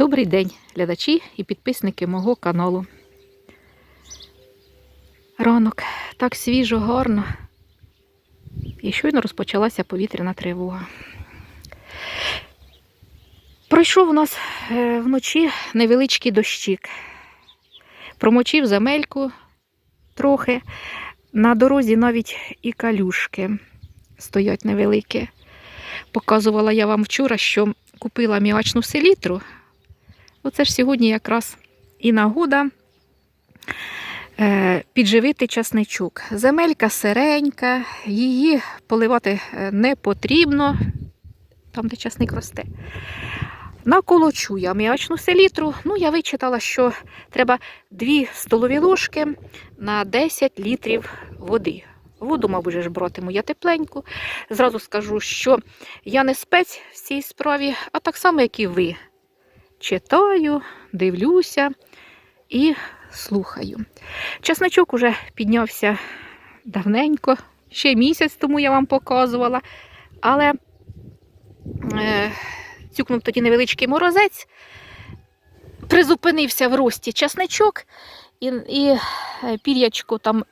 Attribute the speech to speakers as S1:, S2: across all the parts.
S1: Добрий день, глядачі і підписники мого каналу. Ранок так свіжо, гарно. І щойно розпочалася повітряна тривога. Пройшов у нас е, вночі невеличкий дощик. Промочив земельку трохи. На дорозі навіть і калюшки стоять невеликі. Показувала я вам вчора, що купила міачну селітру. Оце ж сьогодні якраз і нагода е, підживити часничок. Земелька сиренька, її поливати е, не потрібно, там, де часник росте. Наколочу я м'ячну селітру. Ну, я вичитала, що треба 2 столові ложки на 10 літрів води. Воду, мабуть, ж братиму я тепленьку. Зразу скажу, що я не спець в цій справі, а так само, як і ви. Читаю, дивлюся і слухаю. Часничок уже піднявся давненько, ще місяць тому я вам показувала, але е, цюкнув тоді невеличкий морозець, призупинився в рості часничок, і, і е, пір'ячко там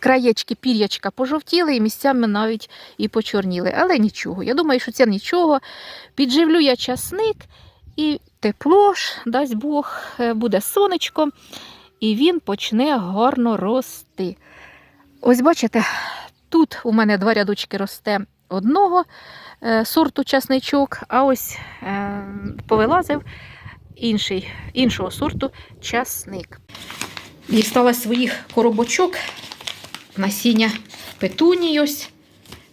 S1: краєчки пір'ячка пожовтіли і місцями навіть і почорніли. Але нічого. Я думаю, що це нічого. Підживлю я часник і тепло ж, дасть Бог, е, буде сонечко, і він почне гарно рости. Ось бачите, тут у мене два рядочки росте одного е, сорту часничок, а ось е, повилазив інший, іншого сорту часник. Дістала своїх коробочок насіння петунії ось.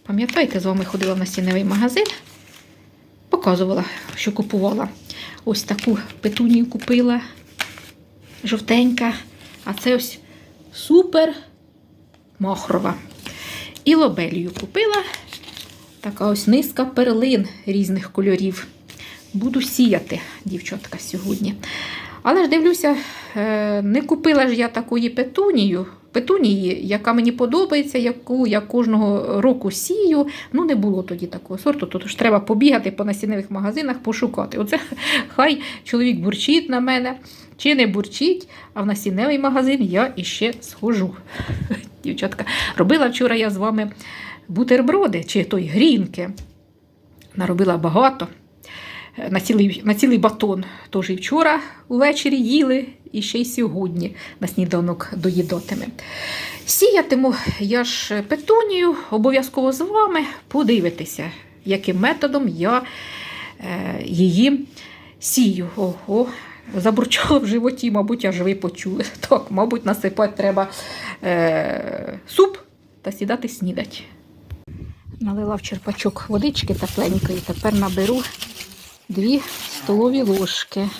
S1: Пам'ятаєте, з вами ходила в насінневий магазин, показувала, що купувала. Ось таку петунію купила, жовтенька. А це ось супер махрова. І лобелію купила. Така ось низка перлин різних кольорів. Буду сіяти, дівчатка, сьогодні. Але ж дивлюся, е, не купила ж я такої петунію, петунії, яка мені подобається, яку я кожного року сію. Ну, не було тоді такого сорту, то ж треба побігати по насінневих магазинах, пошукати. Оце хай чоловік бурчить на мене, чи не бурчить, а в насінневий магазин я іще схожу. Дівчатка, робила вчора я з вами бутерброди чи той грінки. Наробила багато. На цілий, на цілий батон. Тож і вчора увечері їли, і ще й сьогодні на сніданок доїдатиме. Сіятиму я ж петунію, обов'язково з вами подивитися, яким методом я е, її сію. Ого, забурчало в животі, мабуть, аж ви почули. Так, мабуть, насипати треба е, суп та сідати снідать. Налила в черпачок водички тепленької, тепер наберу дві столові ложки.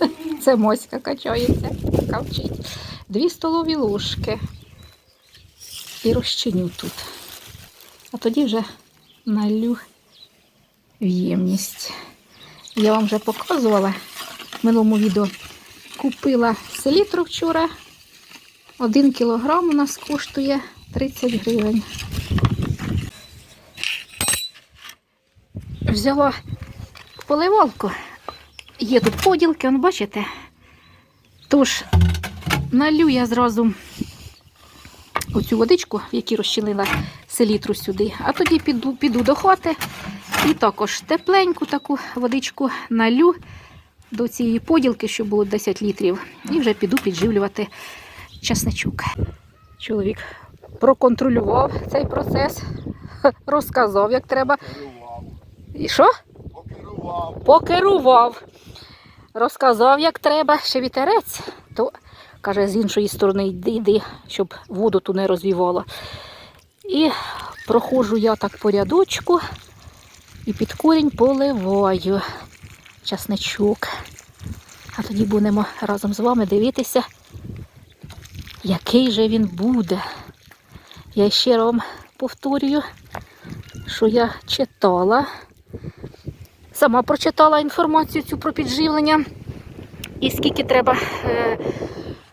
S1: Це моська качається, кавчить. Дві столові ложки. І розчиню тут. А тоді вже налю в ємність. Я вам вже показувала в минулому відео. Купила селітру вчора. Один кілограм у нас коштує 30 гривень. Взяла поливалку. Є тут поділки, он, бачите? Тож, налю я зразу оцю водичку, в якій розчинила селітру сюди, а тоді піду, піду до хати і також тепленьку таку водичку налю до цієї поділки, щоб було 10 літрів, і вже піду підживлювати часничок. Чоловік проконтролював цей процес, розказав, як треба. І що?
S2: Покерував.
S1: Розказав, як треба, ще вітерець, то каже, з іншої сторони йди, йди, щоб воду ту не розвівало. І проходжу я так по рядочку і під корінь поливаю часничок. А тоді будемо разом з вами дивитися, який же він буде. Я ще вам повторюю, що я читала. Сама прочитала інформацію цю про підживлення і скільки треба е,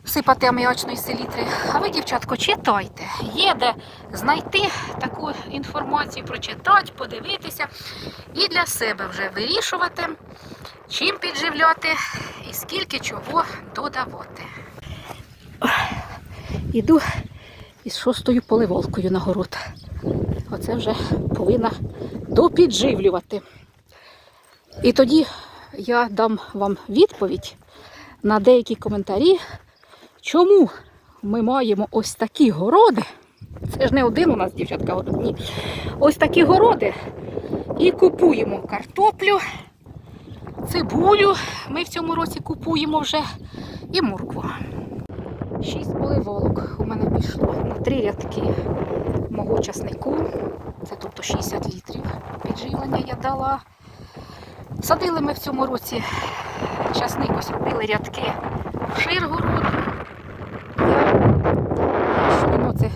S1: сипати аміачної селітри. А ви, дівчатко, читайте. Є де знайти таку інформацію, прочитати, подивитися і для себе вже вирішувати, чим підживляти і скільки чого додавати. Іду із шостою поливолкою на город. Оце вже повинна допідживлювати. І тоді я дам вам відповідь на деякі коментарі, чому ми маємо ось такі городи. Це ж не один у нас, дівчатка, город, ні. Ось такі городи. І купуємо картоплю, цибулю. Ми в цьому році купуємо вже і моркву. Шість поливолок у мене пішло на три рядки мого часнику. Це тобто 60 літрів підживлення я дала. Садили ми в цьому році часник, ось робили рядки вшир городу. Я щойно це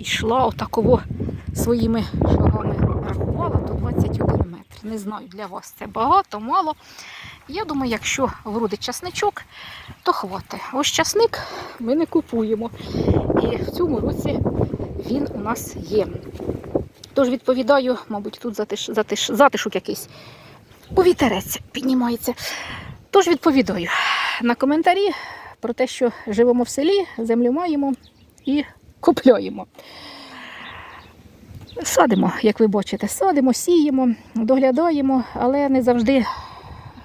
S1: йшла отаково своїми шагами рахувала, то 21 метр. Не знаю, для вас це багато, мало. Я думаю, якщо вродить часничок, то хватить. Ось часник ми не купуємо. І в цьому році він у нас є. Тож відповідаю, мабуть, тут затиш, затиш, затишок якийсь. Повітерець піднімається. Тож відповідаю на коментарі про те, що живемо в селі, землю маємо і купляємо. Садимо, як ви бачите, садимо, сіємо, доглядаємо, але не завжди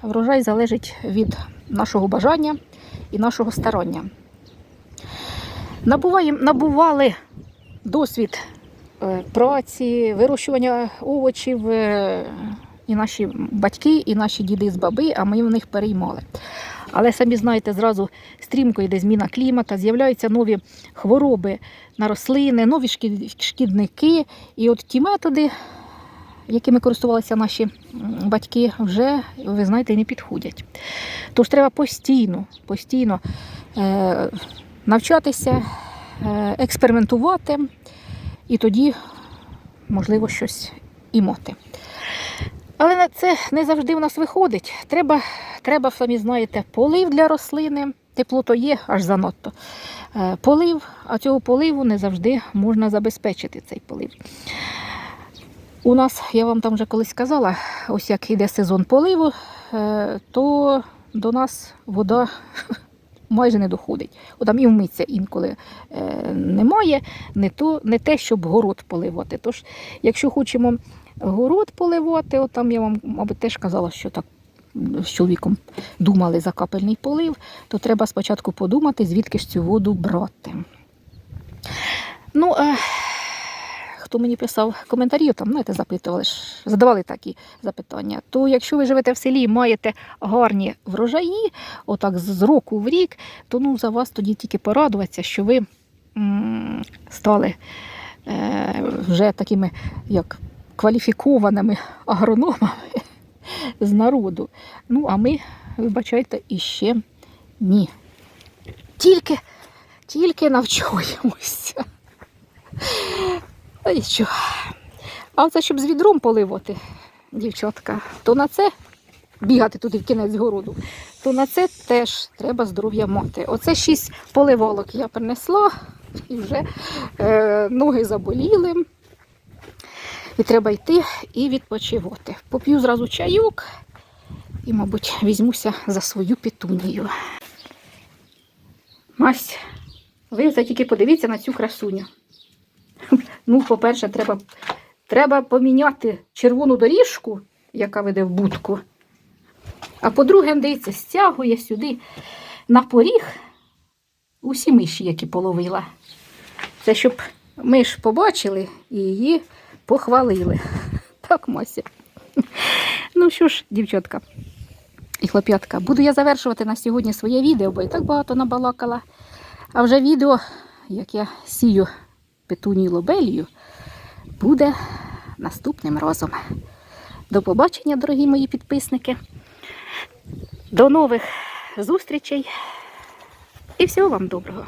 S1: врожай залежить від нашого бажання і нашого старання. Набуваємо, набували досвід е, праці, вирощування овочів е, і наші батьки, і наші діди з баби, а ми в них переймали. Але самі знаєте, зразу стрімко йде зміна клімата, з'являються нові хвороби на рослини, нові шкідники. І от ті методи, якими користувалися наші батьки, вже, ви знаєте, не підходять. Тож треба постійно, постійно е, навчатися, е, експериментувати, і тоді, можливо, щось і мати. Але це не завжди в нас виходить. Треба, треба, самі знаєте, полив для рослини. Тепло то є аж занадто. Е, Полив, а цього поливу не завжди можна забезпечити цей полив. У нас, я вам там вже колись казала, ось як іде сезон поливу, е, то до нас вода майже не доходить. От Там і вмиться інколи е, немає, не, то, не те, щоб город поливати. Тож, якщо хочемо город поливати, от там я вам, мабуть, теж казала, що так з чоловіком думали за капельний полив, то треба спочатку подумати, звідки ж цю воду брати. Ну, е, хто мені писав коментарі, там, знаєте, запитували, задавали такі запитання. То якщо ви живете в селі і маєте гарні врожаї, отак з року в рік, то ну, за вас тоді тільки порадуватися, що ви м, стали е, вже такими як кваліфікованими агрономами з народу. Ну, а ми, вибачайте, іще ні. Тільки, тільки навчаємося. Та що? А це щоб з відром поливати, дівчатка, то на це бігати туди в кінець городу, то на це теж треба здоров'я мати. Оце шість поливалок я принесла і вже е, ноги заболіли. І треба йти і відпочивати. Поп'ю зразу чайок і, мабуть, візьмуся за свою петунію. Мась, ви це тільки подивіться на цю красуню. Ну, по-перше, треба, треба поміняти червону доріжку, яка веде в будку. А по-друге, дивіться, стягує сюди на поріг усі миші, які половила. Це щоб ми ж побачили і її похвалили. Так, Мася. Ну що ж, дівчатка і хлоп'ятка, буду я завершувати на сьогодні своє відео, бо і так багато набалакала. А вже відео, як я сію петунію лобелію, буде наступним разом. До побачення, дорогі мої підписники. До нових зустрічей і всього вам доброго.